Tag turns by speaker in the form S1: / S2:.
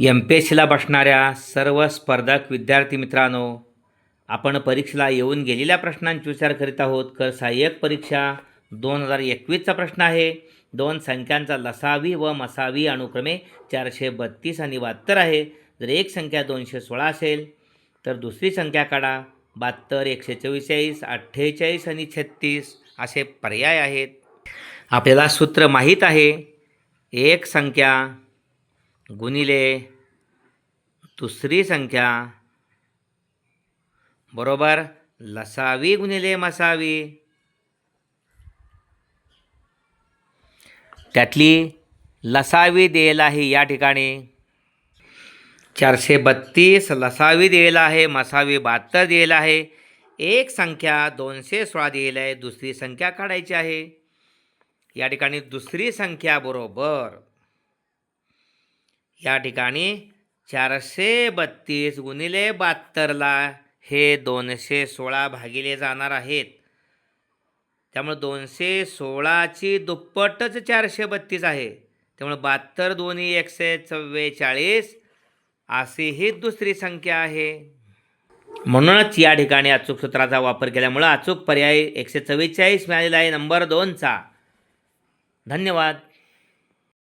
S1: M P S सीला बसणाऱ्या सर्व स्पर्धक विद्यार्थी मित्रांनो आपण परीक्षेला येऊन गेलेल्या प्रश्नांची विचार करीत आहोत. कर सहाय्यक परीक्षा दोन हजार एकवीसचा प्रश्न आहे. दोन संख्यांचा लसावी व मसावी अनुक्रमे चारशे बत्तीस आणि बहात्तर आहे. जर एक संख्या दोनशे सोळा असेल तर दुसरी संख्या काढा. बहात्तर एकशे चव्वेचाळीस अठ्ठेचाळीस आणि छत्तीस असे पर्याय आहेत. आपल्याला सूत्र माहीत आहे. एक संख्या गुणिले दुसरी संख्या. बरोबर? लसावी गुणिले मसावी. त्यातली लसावी देल आहे या ठिकाणी. चारशे बत्तीस लसावी देल आहे मसावी बहात्तर देल आहे. एक संख्या दोनशे सोळा देईल आहे दुसरी संख्या काढायची आहे. या ठिकाणी दुसरी संख्या बरोबर. या ठिकाणी चारशे बत्तीस गुणिले बहात्तरला हे दोनशे सोळा भागिले जाणार आहेत. त्यामुळे दोनशे सोळाची दुप्पटच चारशे बत्तीस आहे. त्यामुळे बहात्तर दोन्ही एकशे चव्वेचाळीस अशी ही दुसरी संख्या आहे. म्हणूनच या ठिकाणी अचूक सूत्राचा वापर केल्यामुळं अचूक पर्याय एकशे चव्वेचाळीस मिळालेला आहे नंबर दोनचा. धन्यवाद.